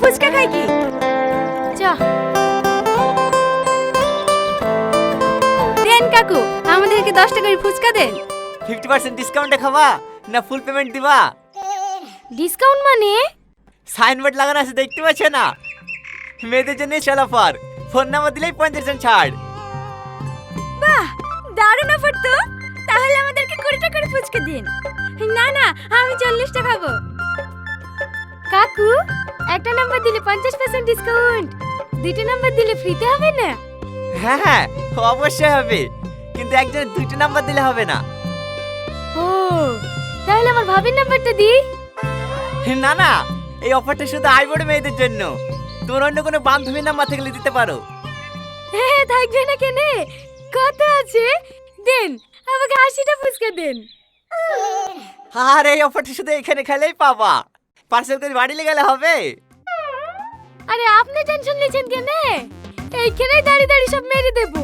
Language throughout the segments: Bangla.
ফুচকা খাই কি? চ। দেন কাকু আমাদেরকে দশ টাকার ফুচকা দেন। ফিফটি পার্সেন্ট ডিসকাউন্টে খাবা না ফুল পেমেন্ট দিবা? ডিসকাউন্ট মানে? সাইনবোর্ড লাগানো আছে দেখতে পাচ্ছ না? মেয়েদের জন্য স্পেশাল অফার ফোন নাম্বার দিলেই পঞ্চাশ পার্সেন্ট ছাড়। বাহ দারুণ অফার তো। তাহলে আমাদেরকে কুড়ি টাকার ফুচকা দিন। না না আমি চল্লিশটা খাব। কাকু একটা নাম্বার দিলে পঞ্চাশ পার্সেন্ট ডিসকাউন্ট দুইটা নাম্বার দিলে ফ্রিতে হবে না? হ্যাঁ হ্যাঁ অবশ্যই হবে। কিন্তু একজনের দুইটা নাম্বার দিলে হবে না। ও তাহলে আমার ভাবির নাম্বারটা দিই? না না এই অফারটা শুধু আইবোর্ড মেয়েদের জন্য। তোমার অন্য কোনো বান্ধবীর নাম্বার থাকলে দিতে পারো। হ্যাঁ থাকবে না কেনে? কত আছে? দেন আমাকে আশিটা ফুচকা দেন। আর এই অফারটা শুধু এখানে খেলেই পাবা। পার্সেল করে বাড়ি গেলে হবে। আরে আপনি টেনশন নিয়েছেন কেন? এইখানেই দাঁড়িয়ে দাঁড়িয়ে সব মেরে দেবো।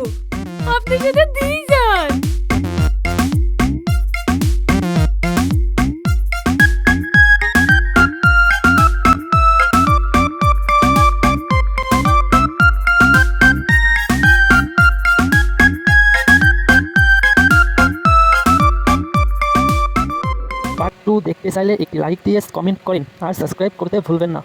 আপনি শুধু দিয়ে যান। টু দেখতে চাইলে একটি লাইক দিয়ে কমেন্ট করেন আর সাবস্ক্রাইব করতে ভুলবেন না।